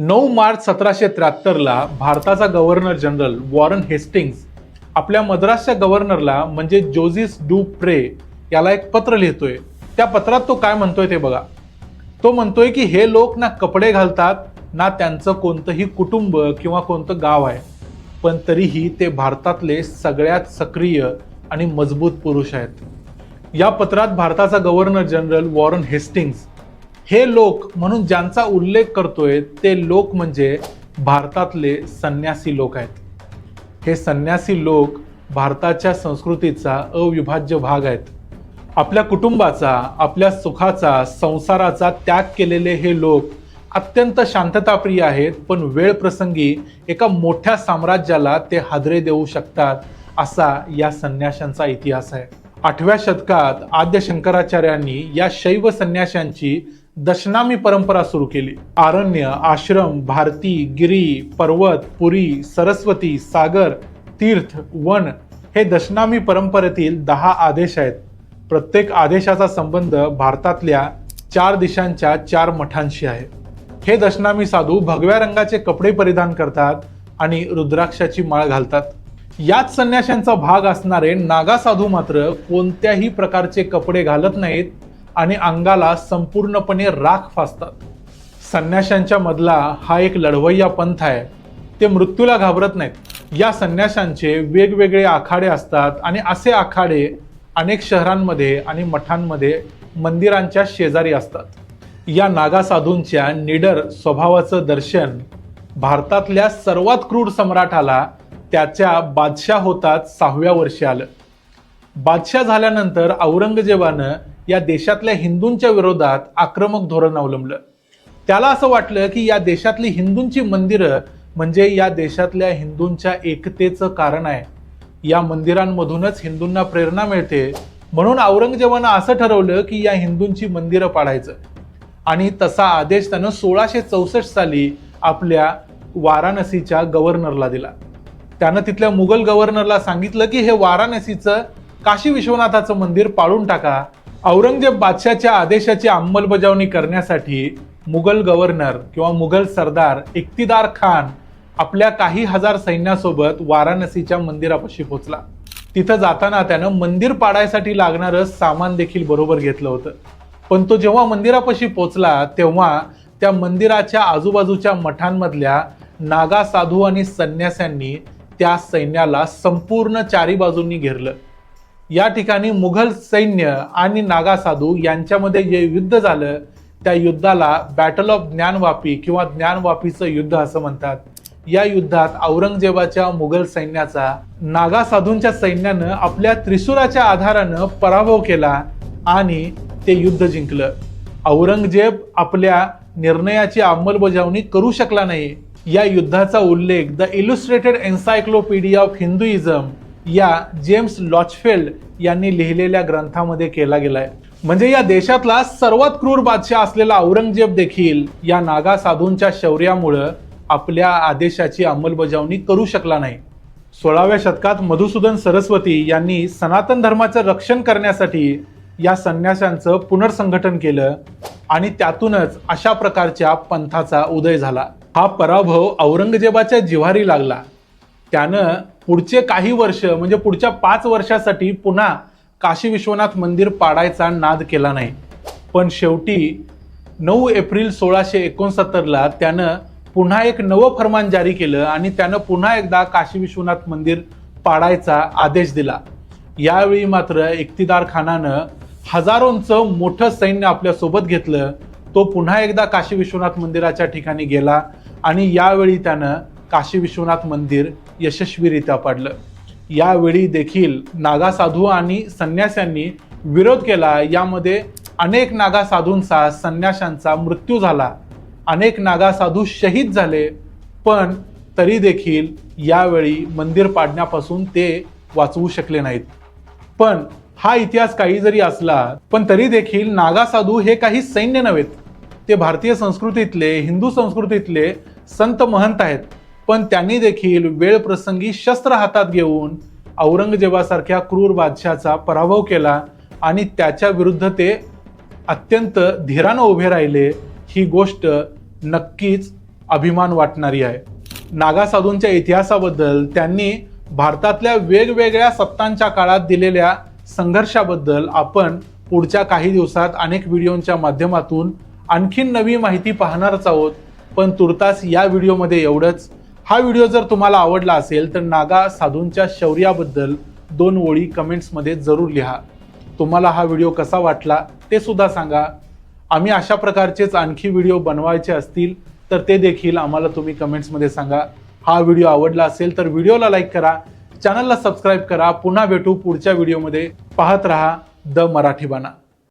नऊ मार्च सतराशे त्र्याहत्तरला भारताचा गव्हर्नर जनरल वॉरन हेस्टिंग्स आपल्या मद्रासच्या गव्हर्नरला म्हणजे जोझिस डू प्रे याला एक पत्र लिहितोय. त्या पत्रात तो काय म्हणतोय ते बघा. तो म्हणतोय की हे लोक ना कपडे घालतात ना त्यांचं कोणतंही कुटुंब किंवा कोणतं गाव आहे. पण तरीही ते भारतातले सगळ्यात सक्रिय आणि मजबूत पुरुष आहेत. या पत्रात भारताचा गव्हर्नर जनरल वॉरन हेस्टिंग्स हे लोक म्हणून ज्यांचा उल्लेख करतोय ते लोक म्हणजे भारतातले संन्यासी लोक आहेत. हे संन्यासी लोक भारताच्या संस्कृतीचा अविभाज्य भाग आहेत. आपल्या कुटुंबाचा आपल्या सुखाचा संसाराचा त्याग केलेले हे लोक अत्यंत शांतताप्रिय आहेत पण वेळ प्रसंगी एका मोठ्या साम्राज्याला ते हादरे देऊ शकतात असा या संन्याशांचा इतिहास आहे. आठव्या शतकात आद्य शंकराचार्यांनी या शैव संन्याशांची दशनामी परंपरा सुरू केली. आरण्य आश्रम भारती गिरी पर्वत पुरी सरस्वती सागर तीर्थ वन हे दशनामी परंपरेतील दहा आदेश आहेत. प्रत्येक आदेशाचा संबंध भारतातल्या चार दिशांच्या चार मठांशी आहे. हे दशनामी साधू भगव्या रंगाचे कपडे परिधान करतात आणि रुद्राक्षाची माळ घालतात. याच संन्याशांचा भाग असणारे नागा साधू मात्र कोणत्याही प्रकारचे कपडे घालत नाहीत. आणि अंगाला संपूर्णपणे राख फासतात. संन्याशांच्या मधला हा एक लढवय्या पंथ आहे. ते मृत्यूला घाबरत नाहीत. या संन्याशांचे वेगवेगळे आखाडे असतात आणि असे आखाडे अनेक शहरांमध्ये आणि मठांमध्ये मंदिरांच्या शेजारी असतात. या नागा साधूंच्या निडर स्वभावाचं दर्शन भारतातल्या सर्वात क्रूर सम्राटाला त्याच्या बादशाह होतात सहाव्या वर्षी आलं. बादशाह झाल्यानंतर औरंगजेबानं या देशातल्या हिंदूंच्या विरोधात आक्रमक धोरण अवलंबलं. त्याला असं वाटलं की या देशातली हिंदूंची मंदिरं म्हणजे या देशातल्या हिंदूंच्या एकतेचं कारण आहे. या मंदिरांमधूनच हिंदूंना प्रेरणा मिळते. म्हणून औरंगजेबानं असं ठरवलं की या हिंदूंची मंदिरं पाडायचं. आणि तसा आदेश त्यानं सोळाशे चौसष्ट साली आपल्या वाराणसीच्या गव्हर्नरला दिला. त्यानं तिथल्या मुघल गव्हर्नरला सांगितलं की हे वाराणसीचं काशी विश्वनाथाचं मंदिर पाळून टाका. औरंगजेब बादशाच्या आदेशाची अंमलबजावणी करण्यासाठी मुघल गव्हर्नर किंवा मुघल सरदार इक्तिदार खान आपल्या काही हजार सैन्यासोबत वाराणसीच्या मंदिरापाशी पोहोचला. तिथं जाताना त्यानं मंदिर पाडायसाठी लागणारं सामान देखील बरोबर घेतलं होतं. पण तो जेव्हा मंदिरापाशी पोचला तेव्हा त्या मंदिराच्या आजूबाजूच्या मठांमधल्या नागा साधू आणि संन्यास्यांनी त्या सैन्याला संपूर्ण चारी बाजूंनी घेरलं. या ठिकाणी मुघल सैन्य आणि नागासाधू यांच्यामध्ये जे युद्ध झालं त्या युद्धाला बॅटल ऑफ ज्ञानवापी किंवा ज्ञानवापीचं युद्ध असं म्हणतात. या युद्धात औरंगजेबाच्या मुघल सैन्याचा नागा साधूंच्या सैन्यानं आपल्या त्रिशूराच्या आधारानं पराभव केला आणि ते युद्ध जिंकलं. औरंगजेब आपल्या निर्णयाची अंमलबजावणी करू शकला नाही. या युद्धाचा उल्लेख the illustrated encyclopedia of Hinduism या जेम्स लॉचफेल्ड यांनी लिहिलेल्या ग्रंथामध्ये केला गेलाय. म्हणजे या देशातला सर्वात क्रूर बादशाह असलेला औरंगजेब देखील या नागा साधूंच्या शौर्यामुळं आपल्या आदेशाची अंमलबजावणी करू शकला नाही. सोळाव्या शतकात मधुसूदन सरस्वती यांनी सनातन धर्माचं रक्षण करण्यासाठी या संन्याशांचं पुनर्संघटन केलं आणि त्यातूनच अशा प्रकारच्या पंथाचा उदय झाला. हा पराभव औरंगजेबाच्या जिव्हारी लागला. त्यानं पुढचे काही वर्ष म्हणजे पुढच्या पाच वर्षासाठी पुन्हा काशी विश्वनाथ मंदिर पाडायचा नाद केला नाही. पण शेवटी नऊ एप्रिल सोळाशे एकोणसत्तरला त्यानं पुन्हा एक नवं फरमान जारी केलं आणि त्यानं पुन्हा एकदा काशी विश्वनाथ मंदिर पाडायचा आदेश दिला. यावेळी मात्र इक्तिदार खानानं हजारोंचं मोठं सैन्य आपल्यासोबत घेतलं. तो पुन्हा एकदा काशी विश्वनाथ मंदिराच्या ठिकाणी गेला आणि यावेळी त्यानं काशी विश्वनाथ मंदिर यशस्वीरित्या पाडलं. यावेळी देखील नागा साधू आणि संन्याशांनी विरोध केला. यामध्ये अनेक नागा साधूंचा संन्याशांचा मृत्यू झाला. अनेक नागा साधू शहीद झाले पण तरी देखील यावेळी मंदिर पाडण्यापासून ते वाचवू शकले नाहीत. पण हा इतिहास काही जरी असला पण तरी देखील नागा साधू हे काही सैन्य नव्हेत. ते भारतीय संस्कृतीतले हिंदू संस्कृतीतले संत महंत आहेत. पण त्यांनी देखील वेळ प्रसंगी शस्त्र हातात घेऊन औरंगजेबासारख्या क्रूर बादशाचा पराभव केला आणि त्याच्या विरुद्ध ते अत्यंत धीरानं उभे राहिले ही गोष्ट नक्कीच अभिमान वाटणारी आहे. नागा साधूंच्या इतिहासाबद्दल त्यांनी भारतातल्या वेगवेगळ्या सत्तांच्या काळात दिलेल्या संघर्षाबद्दल आपण पुढच्या काही दिवसात अनेक व्हिडिओच्या माध्यमातून आणखीन नवी माहिती पाहणारच आहोत. पण तुर्तास या व्हिडिओमध्ये एवढंच. हा व्हिडिओ जर तुम्हाला आवडला असेल तर नागा साधूंच्या शौर्याबद्दल दोन ओळी कमेंट्समध्ये जरूर लिहा. तुम्हाला हा व्हिडिओ कसा वाटला ते सुद्धा सांगा. आम्ही अशा प्रकारचेच आणखी व्हिडिओ बनवायचे असतील तर ते देखील आम्हाला तुम्ही कमेंट्समध्ये सांगा. हा व्हिडिओ आवडला असेल तर व्हिडिओला लाईक करा. चॅनलला सबस्क्राईब करा. पुन्हा भेटू पुढच्या व्हिडिओमध्ये. पाहत रहा द मराठी बाणा